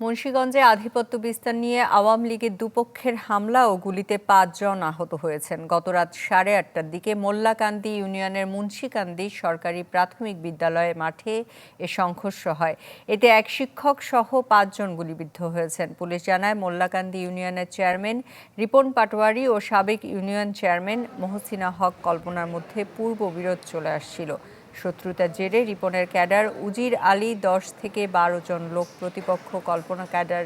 মুন্সীগঞ্জে আধিপত্য বিস্তার নিয়ে আওয়ামী লীগের দুপক্ষের হামলা ও গুলিতে পাঁচজন আহত হয়েছেন। গতরাত সাড়ে আটটার দিকে মোল্লাকান্দি ইউনিয়নের মুন্সীকান্দি সরকারি প্রাথমিক বিদ্যালয়ে মাঠে এ সংঘর্ষ হয়। এতে এক শিক্ষক সহ পাঁচজন গুলিবিদ্ধ হয়েছেন। পুলিশ জানায়, মোল্লাকান্দি ইউনিয়নের চেয়ারম্যান রিপন পাটোয়ারি ও সাবেক ইউনিয়ন চেয়ারম্যান মহসিনা হক কল্পনার মধ্যে পূর্ব বিরোধ চলে আসছিল। শত্রুতার জেরে রিপনের ক্যাডার উজির আলী দশ থেকে বারো জন লোক প্রতিপক্ষ কল্পনা ক্যাডার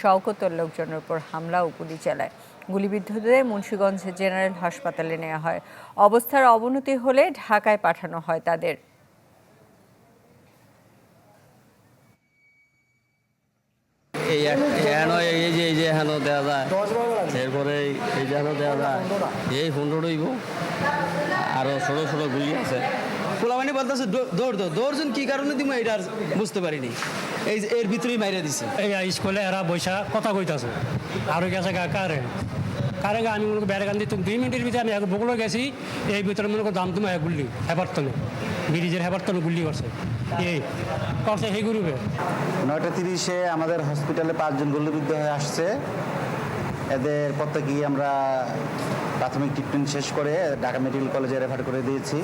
শওকতর লোকজনের উপর হামলা ও গুলি চালায়। গুলিবিদ্ধদের মুন্সীগঞ্জ জেনারেল হাসপাতালে নেওয়া হয়। অবস্থার অবনতি হলে ঢাকায় পাঠানো হয় তাদের। এই হেন, এই যে এই যে হেন দেওয়া যায়। এরপরে এই- যে হেন দেওয়া যায়, এই হুন্ড রইব আরও ছোটো ছোটো গুলি আছে। পোলাবানি বলতেছে দৌড় দো। দৌড়ছেন কি কারণে দিব এটা বুঝতে পারিনি। এই এর ভিতরেই মাইরে দিছে। এই স্কুলে এরা বৈশা কথা কইতাছে। আর গেছে গা কারে কারে আমি মনে করি বেড়াগান দিতাম দুই মিনিটের ভিতরে আমি বগুলো গেছি, এই ভিতরে মনে করি দাম তুমি এক গুল্লি, হেবারতনে। ব্রিজের হেবারতনে গুল্লি করছে। এই, করছে সেই গ্রুপে। নয়টা তিরিশে আমাদের হসপিটালে পাঁচজন গুল্লিবিদ্ধ হয়ে আসছে। এদের প্রত্যেকেই আমরা প্রাথমিক ট্রিটমেন্ট শেষ করে ঢাকা মেডিকেল কলেজে রেফার করে দিয়েছি।